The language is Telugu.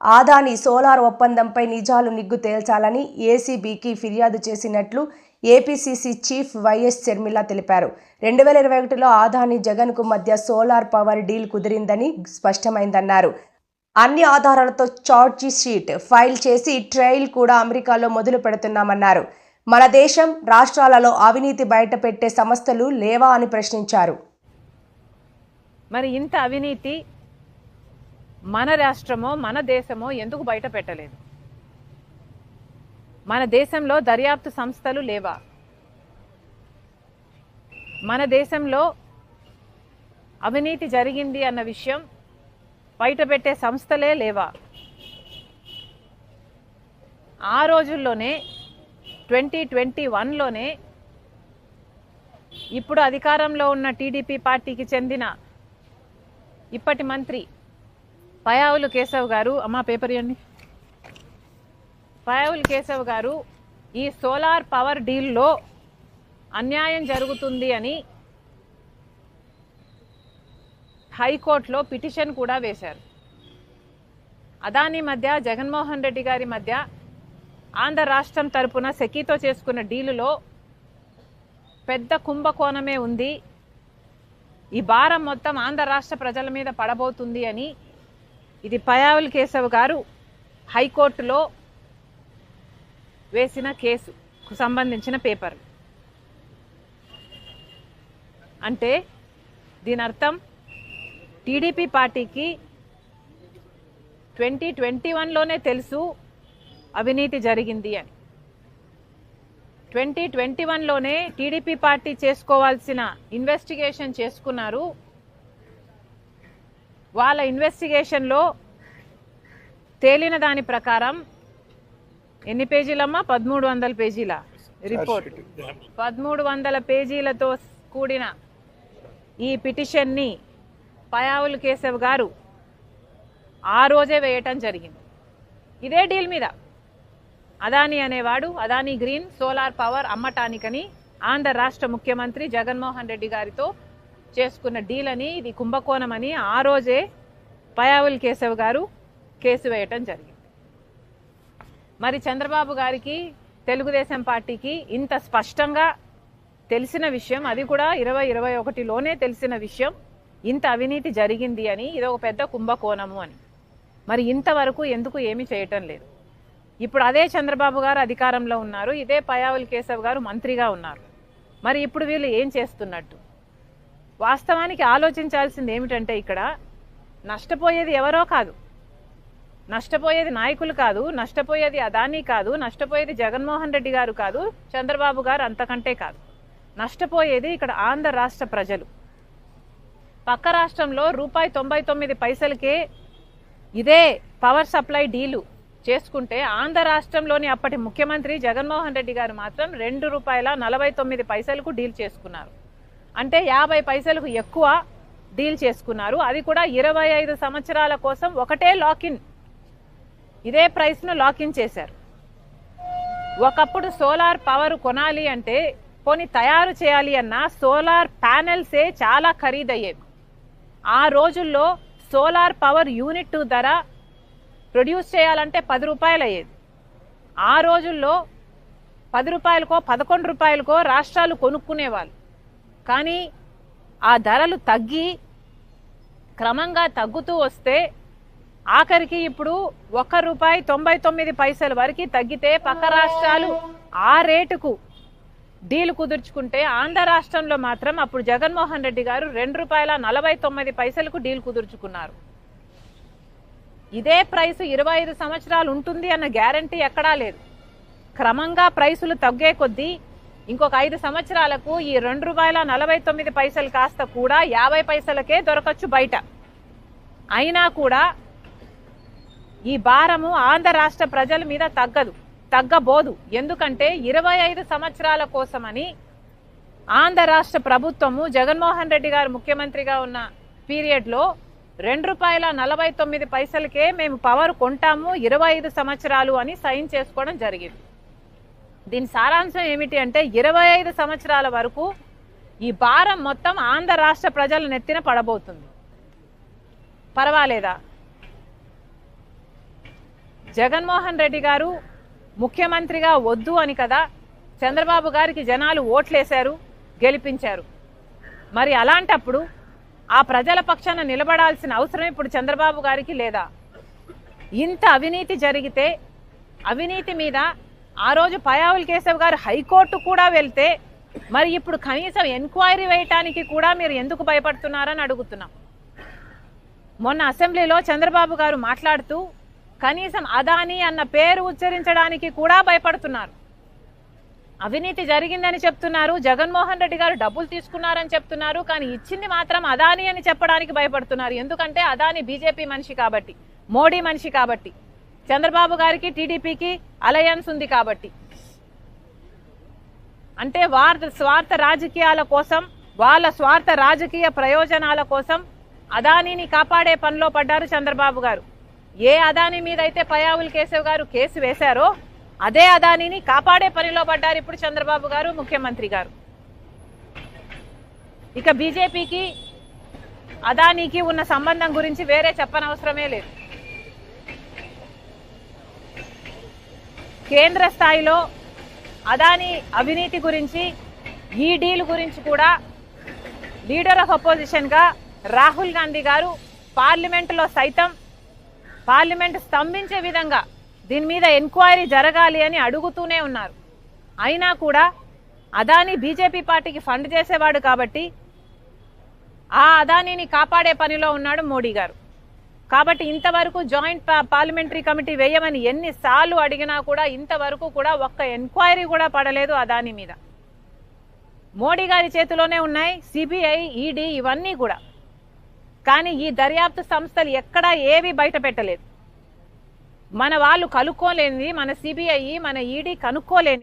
ఆదాని సోలార్ ఒప్పందంపై నిజాలు నిగ్గు తేల్చాలని ఏసీబీకి ఫిర్యాదు చేసినట్లు ఏపీసీసీ చీఫ్ వైఎస్ షర్మిల తెలిపారు. రెండు వేల ఇరవై ఒకటిలో ఆదాని జగన్కు మధ్య సోలార్ పవర్ డీల్ కుదిరిందని స్పష్టమైందన్నారు. అన్ని ఆధారాలతో చార్జీ షీట్ ఫైల్ చేసి ట్రయల్ కూడా అమెరికాలో మొదలు పెడుతున్నామన్నారు. మన దేశం రాష్ట్రాలలో అవినీతి బయటపెట్టే సంస్థలు లేవా అని ప్రశ్నించారు. మరి ఇంత అవినీతి మన రాష్ట్రమో మన దేశమో ఎందుకు బయట పెట్టలేదు? మన దేశంలో దర్యాప్తు సంస్థలు లేవా? మన దేశంలో అవినీతి జరిగింది అన్న విషయం బయటపెట్టే సంస్థలే లేవా? ఆ రోజుల్లోనే ట్వంటీ ట్వంటీ వన్లోనే ఇప్పుడు అధికారంలో ఉన్న టీడీపీ పార్టీకి చెందిన ఇప్పటి మంత్రి పయావులు కేశవ్ గారు అమ్మ పేపర్ ఇవ్వండి. పయావులు కేశవ్ గారు ఈ సోలార్ పవర్ డీల్లో అన్యాయం జరుగుతుంది అని హైకోర్టులో పిటిషన్ కూడా వేశారు. అదాని మధ్య జగన్మోహన్ రెడ్డి గారి మధ్య ఆంధ్ర రాష్ట్రం తరపున సెకీతో చేసుకున్న డీలులో పెద్ద కుంభకోణమే ఉంది. ఈ భారం మొత్తం ఆంధ్ర రాష్ట్ర ప్రజల మీద పడబోతుంది అని ఇది పయావుల్ కేశవ్ గారు హైకోర్టులో వేసిన కేసుకు సంబంధించిన పేపర్. అంటే దీని అర్థం టీడీపీ పార్టీకి ట్వంటీ ట్వంటీ వన్లోనే తెలుసు అవినీతి జరిగింది అని. ట్వంటీ ట్వంటీ వన్లోనే టీడీపీ పార్టీ చేసుకోవాల్సిన ఇన్వెస్టిగేషన్ చేసుకున్నారు వాళ్ళ ఇన్వెస్టిగేషన్లో తేలిన దాని ప్రకారం ఎన్ని పేజీలమ్మా? పదమూడు వందల పేజీల? రిపోర్ట్ పదమూడు వందల పేజీలతో కూడిన ఈ పిటిషన్ని పయావుల్ కేశవ్ గారు ఆ రోజే వేయటం జరిగింది. ఇదే డీల్ మీద అదాని అనేవాడు అదాని గ్రీన్ సోలార్ పవర్ అమ్మటానికని ఆంధ్ర రాష్ట్ర ముఖ్యమంత్రి జగన్మోహన్ రెడ్డి గారితో చేసుకున్న డీల్ అని ఇది కుంభకోణం అని ఆ రోజే పయావుల్ కేశవ్ గారు కేసు వేయటం జరిగింది. మరి చంద్రబాబు గారికి తెలుగుదేశం పార్టీకి ఇంత స్పష్టంగా తెలిసిన విషయం అది కూడా ఇరవై ఇరవై ఒకటిలోనే తెలిసిన విషయం ఇంత అవినీతి జరిగింది అని ఇది ఒక పెద్ద కుంభకోణము అని. మరి ఇంతవరకు ఎందుకు ఏమీ చేయటం లేదు. ఇప్పుడు అదే చంద్రబాబు గారు అధికారంలో ఉన్నారు ఇదే పయావుల్ కేశవ్ గారు మంత్రిగా ఉన్నారు. మరి ఇప్పుడు వీళ్ళు ఏం చేస్తున్నట్టు? వాస్తవానికి ఆలోచించాల్సింది ఏమిటంటే ఇక్కడ నష్టపోయేది ఎవరో కాదు. నష్టపోయేది నాయకులు కాదు నష్టపోయేది అదానీ కాదు నష్టపోయేది జగన్మోహన్ రెడ్డి గారు కాదు చంద్రబాబు గారు అంతకంటే కాదు. నష్టపోయేది ఇక్కడ ఆంధ్ర రాష్ట్ర ప్రజలు. పక్క రాష్ట్రంలో రూపాయి తొంభై తొమ్మిది పైసలకే ఇదే పవర్ సప్లై డీలు చేసుకుంటే ఆంధ్ర రాష్ట్రంలోని అప్పటి ముఖ్యమంత్రి జగన్మోహన్ రెడ్డి గారు మాత్రం రెండు రూపాయల నలభై తొమ్మిది పైసలకు డీల్ చేసుకున్నారు. అంటే యాభై పైసలకు ఎక్కువ డీల్ చేసుకున్నారు. అది కూడా ఇరవై ఐదు సంవత్సరాల కోసం ఒకటే లాకిన్. ఇదే ప్రైస్ను లాకిన్ చేశారు. ఒకప్పుడు సోలార్ పవర్ కొనాలి అంటే కొని తయారు చేయాలి అన్న సోలార్ ప్యానెల్సే చాలా ఖరీదయ్యేవి. ఆ రోజుల్లో సోలార్ పవర్ యూనిట్ ధర ప్రొడ్యూస్ చేయాలంటే పది రూపాయలు అయ్యేది ఆ రోజుల్లో పది రూపాయలకో పదకొండు రూపాయలకో రాష్ట్రాలు కొనుక్కునేవాళ్ళు. కానీ ఆ ధరలు తగ్గి క్రమంగా తగ్గుతూ వస్తే ఆఖరికి ఇప్పుడు ఒక్క రూపాయి తొంభై తొమ్మిది పైసల వరకు తగ్గితే పక్క రాష్ట్రాలు ఆ రేటుకు డీలు కుదుర్చుకుంటే ఆంధ్ర రాష్ట్రంలో మాత్రం అప్పుడు జగన్మోహన్ రెడ్డి గారు రెండు రూపాయల నలభై తొమ్మిది పైసలకు డీల్ కుదుర్చుకున్నారు. ఇదే ప్రైస్ ఇరవై ఐదు సంవత్సరాలు ఉంటుంది అన్న గ్యారంటీ ఎక్కడా లేదు. క్రమంగా ప్రైసులు తగ్గే కొద్దీ ఇంకొక ఐదు సంవత్సరాలకు ఈ రెండు రూపాయల నలభై తొమ్మిది పైసలు కాస్త కూడా యాభై పైసలకే దొరకచ్చు బయట. అయినా కూడా ఈ భారము ఆంధ్ర రాష్ట్ర ప్రజల మీద తగ్గదు తగ్గబోదు. ఎందుకంటే ఇరవై ఐదు సంవత్సరాల కోసమని ఆంధ్ర రాష్ట్ర ప్రభుత్వము జగన్మోహన్ రెడ్డి గారు ముఖ్యమంత్రిగా ఉన్న పీరియడ్లో రెండు రూపాయల నలభై తొమ్మిది పైసలకే మేము పవర్ కొంటాము ఇరవై ఐదు సంవత్సరాలు అని సైన్ చేసుకోవడం జరిగింది. దీని సారాంశం ఏమిటి అంటే ఇరవై ఐదు సంవత్సరాల వరకు ఈ భారం మొత్తం ఆంధ్ర రాష్ట్ర ప్రజల నెత్తిన పడబోతుంది. పర్వాలేదా? జగన్మోహన్ రెడ్డి గారు ముఖ్యమంత్రిగా వద్దు అని కదా చంద్రబాబు గారికి జనాలు ఓట్లేశారు గెలిపించారు. మరి అలాంటప్పుడు ఆ ప్రజల పక్షాన నిలబడాల్సిన అవసరం ఇప్పుడు చంద్రబాబు గారికి లేదా? ఇంత అవినీతి జరిగితే అవినీతి మీద ఆ రోజు పయావుల్ కేశవ్ గారు హైకోర్టు కూడా వెళ్తే మరి ఇప్పుడు కనీసం ఎంక్వైరీ వేయటానికి కూడా మీరు ఎందుకు భయపడుతున్నారని అడుగుతున్నాం. మొన్న అసెంబ్లీలో చంద్రబాబు గారు మాట్లాడుతూ కనీసం అదాని అన్న పేరు ఉచ్చరించడానికి కూడా భయపడుతున్నారు. అవినీతి జరిగిందని చెప్తున్నారు జగన్మోహన్ రెడ్డి గారు డబ్బులు తీసుకున్నారని చెప్తున్నారు కానీ ఇచ్చింది మాత్రం అదాని అని చెప్పడానికి భయపడుతున్నారు. ఎందుకంటే అదాని బీజేపీ మనిషి కాబట్టి మోడీ మనిషి కాబట్టి. చంద్రబాబు గారికి టీడీపీకి అలయన్స్ ఉంది కాబట్టి. అంటే వార్త స్వార్థ రాజకీయాల కోసం వాళ్ళ స్వార్థ రాజకీయ ప్రయోజనాల కోసం అదానిని కాపాడే పనిలో పడ్డారు చంద్రబాబు గారు. ఏ అదాని మీద అయితే పయావుల్ కేశవ్ గారు కేసు వేశారో అదే అదానిని కాపాడే పనిలో పడ్డారు ఇప్పుడు చంద్రబాబు గారు ముఖ్యమంత్రి గారు. ఇక బీజేపీకి అదానికి ఉన్న సంబంధం గురించి వేరే చెప్పనవసరమే లేదు. కేంద్ర స్థాయిలో అదాని అవినీతి గురించి ఈ డీల్ గురించి కూడా లీడర్ ఆఫ్ అపోజిషన్గా రాహుల్ గాంధీ గారు పార్లమెంటులో సైతం పార్లమెంట్ స్తంభించే విధంగా దీని మీద ఎంక్వైరీ జరగాలి అని అడుగుతూనే ఉన్నారు. అయినా కూడా అదాని బీజేపీ పార్టీకి ఫండ్ చేసేవాడు కాబట్టి ఆ అదానిని కాపాడే పనిలో ఉన్నాడు మోడీ గారు. కాబట్టి ఇంతవరకు జాయింట్ పార్లమెంటరీ కమిటీ వేయమని ఎన్నిసార్లు అడిగినా కూడా ఇంతవరకు కూడా ఒక్క ఎంక్వైరీ కూడా పడలేదు అదాని మీద. మోడీ గారి చేతిలోనే ఉన్నాయి సిబిఐ ఈడీ ఇవన్నీ కూడా. కానీ ఈ దర్యాప్తు సంస్థలు ఎక్కడా ఏవి బయట పెట్టలేదు. మన వాళ్ళు కనుక్కోలేనిది మన సిబిఐ మన ఈడీ కనుక్కోలేని